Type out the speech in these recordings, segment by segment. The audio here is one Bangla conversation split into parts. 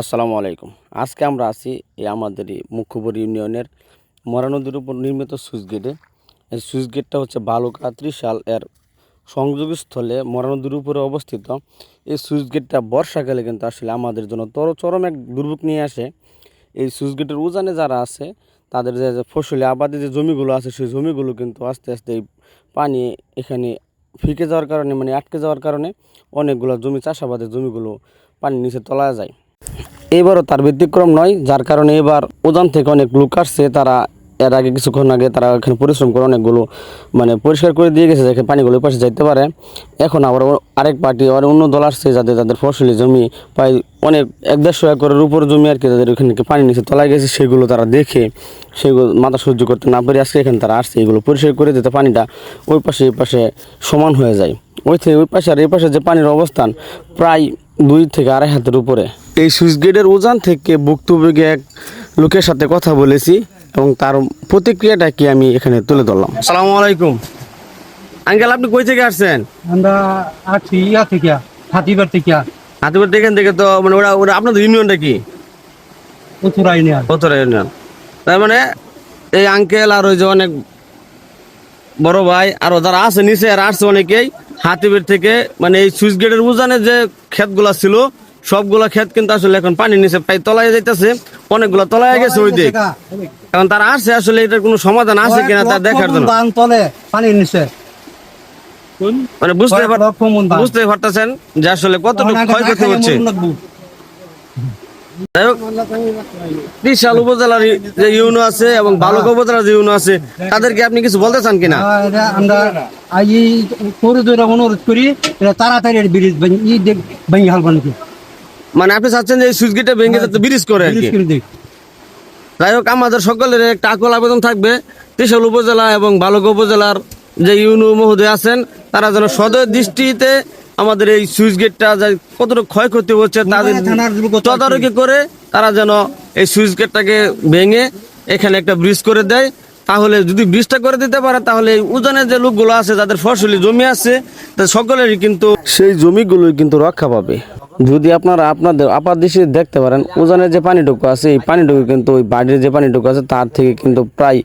আসসালামু আলাইকুম। আজকে আমরা আছি এই আমাদের এই মুখ্যপুর ইউনিয়নের মরা নদীর উপর নির্মিত সুইচ গেটে। এই সুইচ গেটটা হচ্ছে বালুকা ত্রিশাল এর সংযোগস্থলে মরা নদীর উপরে অবস্থিত। এই সুইচ গেটটা বর্ষাকালে কিন্তু আসলে আমাদের জন্য তর চরম এক দুর্ভোগ নিয়ে আসে। এই সুইচ গেটের উজানে যারা আছে, তাদের যে ফসলি আবাদে যে জমিগুলো আছে, সেই জমিগুলো কিন্তু আস্তে আস্তে এই পানি এখানে ফিকে যাওয়ার কারণে মানে আটকে যাওয়ার কারণে অনেকগুলো জমি, চাষাবাদের জমিগুলো পানির নিচে তলায় যায়। এবারও তার ব্যতিক্রম নয়, যার কারণে এবার উদান থেকে অনেক লোক আসছে। তারা এর আগে কিছুক্ষণ আগে তারা এখানে পরিশ্রম করে অনেকগুলো মানে পরিষ্কার করে দিয়ে গেছে যাতে পানিগুলো পাশে যাইতে পারে। এখন আবার আরেক পার্টি আর অন্য দল আসছে যাদের যাদের ফসলি জমি, প্রায় অনেক এক দেড়শো একরের উপর জমি আর কি যাদের ওখানে পানি নিচে তলায় গেছে, সেগুলো তারা দেখে, সেগুলো মাথা সহ্য করতে না পারে আজকে এখানে তারা আসছে, এগুলো পরিষ্কার করে দিতে পানিটা ওই পাশে, এই পাশে সমান হয়ে যায়। ওই থেকে ওই পাশে আর এই পাশে যে পানির অবস্থান, প্রায় দুই থেকে আড়াই হাতের উপরে। এই সুইচ গেটের উজান থেকে ভুক্তভোগী এক লোকের সাথে কথা বলেছি এবং তার প্রতিক্রিয়াটা কি আমি এখানে তুলে ধরলাম। আসসালামু আলাইকুম। আঙ্কেল আপনি কই থেকে আসছেন? আমরা আছি ইয়া থেকে হাতিবার থেকে। হাতিবার এখান থেকে তো মানে ওরা ওরা আপনাদের ইউনিয়নটা কি? উত্তরাই নিয়ে কতটা ইউনিয়ন। তার মানে এই আঙ্কেল আর ওই যে অনেক বড় ভাই আর যারা আছে নিচে আর আসছে অনেকেই হাতিবের থেকে মানে এই সুইচ গেটের উজানে যে ক্ষেতগুলা ছিল সবগুলা ক্ষেত কিন্তু আসলে এখন পানির নিচে প্রায় তলায় যাইতেছে। অনেকগুলো তলায় গেছে ওই দিক। এখন তারা আসছে আসলে এটার কোনো সমাধান আছে কিনা তা দেখার জন্য। পানির নিচে। মানে বুঝতে বুঝতে পারতেছেন যে আসলে কতটুকু ক্ষয়ক্ষতি হচ্ছে মরণ লাগবো। যাই হোক বিশাল উপজেলার যে ইউনো আছে এবং বালক উপজেলার যে ইউনো আছে তাদেরকে আপনি কিছু বলতে চান কিনা? আমরা এই করে অনুরোধ করি তাড়াতাড়ি ব্রিজ ভেঙে মানে আপনি চাচ্ছেন যে সুইচ গেটে ভেঙে যাতে ব্রিজ করে যাই হোক আমাদের সকলের একটা আকল আবেদন থাকবে। ত্রিশাল উপজেলা এবং বালক উপজেলার যে ইউনো মহোদয় আছেন তারা যেন সদয় দৃষ্টিতে আমাদের এই সুইচ গেটটা কতটা ক্ষয়ক্ষতি হচ্ছে তাদের তদারকি করে তারা যেন এই সুইচ গেটটাকে ভেঙে এখানে একটা ব্রিজ করে দেয়। তাহলে যদি ব্রিজটা করে দিতে পারে তাহলে উজানের যে লোকগুলো আছে যাদের ফসলি জমি আছে তা সকলেরই কিন্তু সেই জমিগুলোই কিন্তু রক্ষা পাবে। যদি আপনারা আপনাদের আপাত দৃষ্টিতে দেখতে পারেন, উজানের যে পানিটুকু আছে, এই পানিটুকু কিন্তু, ওই বাড়ির যে পানিটুকু আছে, তার থেকে কিন্তু প্রায়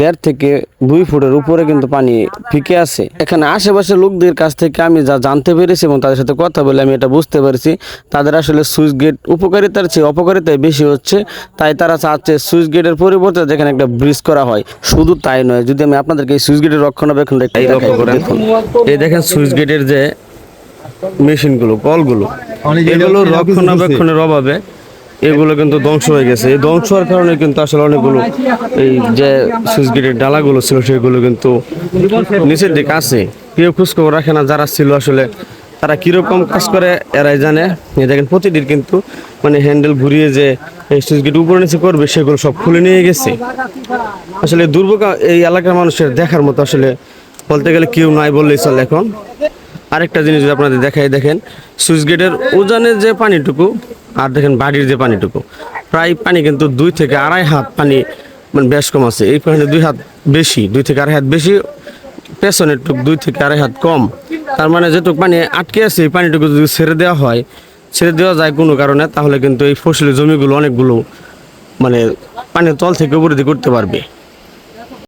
দেড় থেকে দুই ফুটের উপরে কিন্তু পানি ফিকে আছে। এখানে আশেপাশে লোকদের কাছ থেকে আমি যা জানতে পেরেছি এবং তাদের সাথে কথা বলে আমি এটা বুঝতে পেরেছি, তাদের আসলে সুইচ গেট উপকারিতার চেয়ে অপকারিতায় বেশি হচ্ছে, তাই তারা চাচ্ছে সুইচ গেটের পরিবর্তে যেখানে একটা ব্রিজ করা হয়। শুধু তাই নয়, যদি আমি আপনাদেরকে এই সুইচ গেটের দেখুন, এই দেখেন সুইচ গেটের যে মেশিনগুলো, কলগুলো এগুলো রক্ষণাবেক্ষণের অভাবে এগুলো কিন্তু ধ্বংস হয়ে গেছে। এই ধ্বংস হওয়ার কারণে কিন্তু আসলে অনেকগুলো এই যে সুইচ গেটের ডালাগুলো ছিল সেগুলো কিন্তু নিচের দিকে আছে। কেউ খোঁজখবর রাখে না যারা ছিল আসলে। তারা কীরকম কাজ করে এরাই জানে। দেখেন প্রতিটির কিন্তু মানে হ্যান্ডেল ঘুরিয়ে যে সুইচ গেট উপরে নিচে করবে সেগুলো সব খুলে নিয়ে গেছে। আসলে দুর্ভোগ এই এলাকার মানুষের দেখার মতো আসলে বলতে গেলে কেউ নাই বললেই চলে এখন। আরেকটা জিনিস আপনাদের দেখাই, দেখেন সুইচ গেটের উজানের যে পানিটুকু আর দেখেন বাড়ির যে পানিটুকু, প্রায় পানি কিন্তু দুই থেকে আড়াই হাত পানি মানে বেশ কম আছে। এই পানি দুই হাত বেশি, দুই থেকে আড়াই হাত বেশি, পেছনের টুক দুই থেকে আড়াই হাত কম। তার মানে যেটুকু পানি আটকে আছে, এই পানিটুকু যদি ছেড়ে দেওয়া হয়, ছেড়ে দেওয়া যায় কোনো কারণে, তাহলে কিন্তু এই ফসলি জমিগুলো অনেকগুলো মানে পানির তল থেকে উপরে করতে পারবে।